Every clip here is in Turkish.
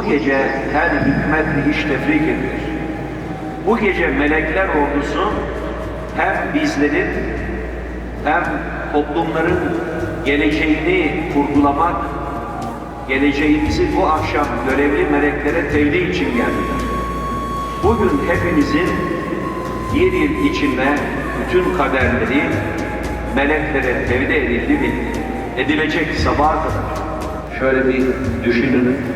gece her hikmetli iş tefrik edilir. Bu gece melekler ordusu hem bizlerin hem toplumların geleceğini kurgulamak, geleceğimizi bu akşam görevli meleklere tevdi için geldiler. Bugün hepimizin bir yıl içinde bütün kaderleri meleklere tevdi edildi. Edilecek sabaha kadar. Şöyle bir düşünün.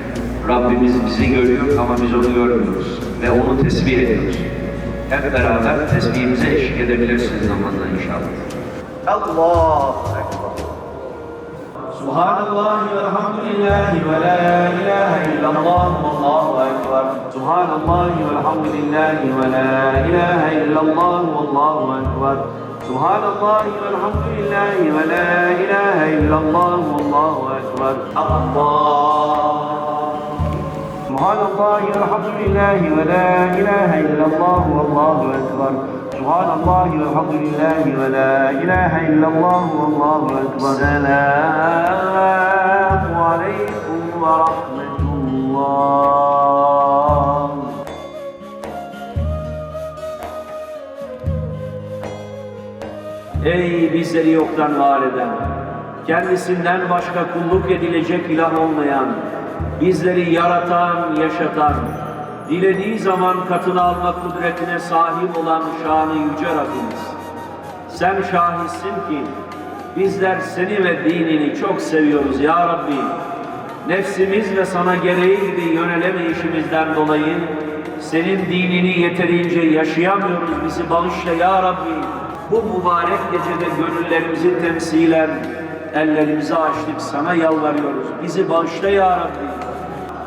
Rabbimiz bizi görüyor ama biz onu görmüyoruz. Ve onu tesbih ediyoruz. Hep beraber tesbihimize eşlik edebilirsiniz namazda inşallah. Allahu Ekber. Subhanallah ve elhamdülillahi ve la ilahe illallah vallahu ekber. Subhanallah ve elhamdülillahi ve la ilahe illallah vallahu ekber. Subhanallah ve elhamdülillahi ve la ilahe illallah vallahu ekber. Allah. سبحان الله والحمد لله ولا إله إلا الله والله أكبر سبحان الله والحمد لله ولا إله إلا الله والله أكبر السلام عليكم ورحمة الله Ey bizleri yoktan var eden, kendisinden başka kulluk edilecek ilah olmayan, bizleri yaratan, yaşatan, dilediği zaman katını alma kudretine sahip olan şanı yüce Rabbimiz. Sen şahitsin ki bizler seni ve dinini çok seviyoruz ya Rabbi. Nefsimiz ve sana gereği gibi yönelemeyişimizden dolayı senin dinini yeterince yaşayamıyoruz. Bizi bağışla ya Rabbi. Bu mübarek gecede gönüllerimizi temsilen ellerimizi açtık sana yalvarıyoruz. Bizi bağışla ya Rabbi.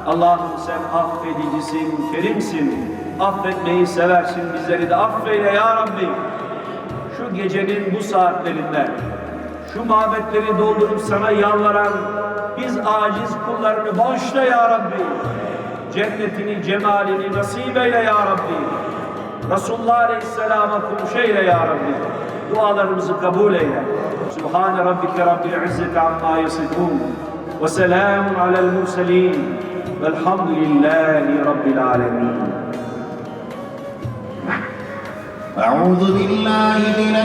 Allah'ım sen affedicisin, kerimsin. Affetmeyi seversin, bizleri de affeyle ya Rabbi. Şu gecenin bu saatlerinde şu mabetleri doldurup sana yalvaran biz aciz kullarını bağışla ya Rabbi. Cennetini, cemalini nasip eyle ya Rabbi. Resulullah Aleyhisselam'a komşu eyle ya Rabbi. Dualarımızı kabul eyle. Subhane Rabbike Rabbil İzzeti amma yasifun. Ve selamun alel murselin. Velhamdülillahi Rabbil alemin. أعوذ بالله من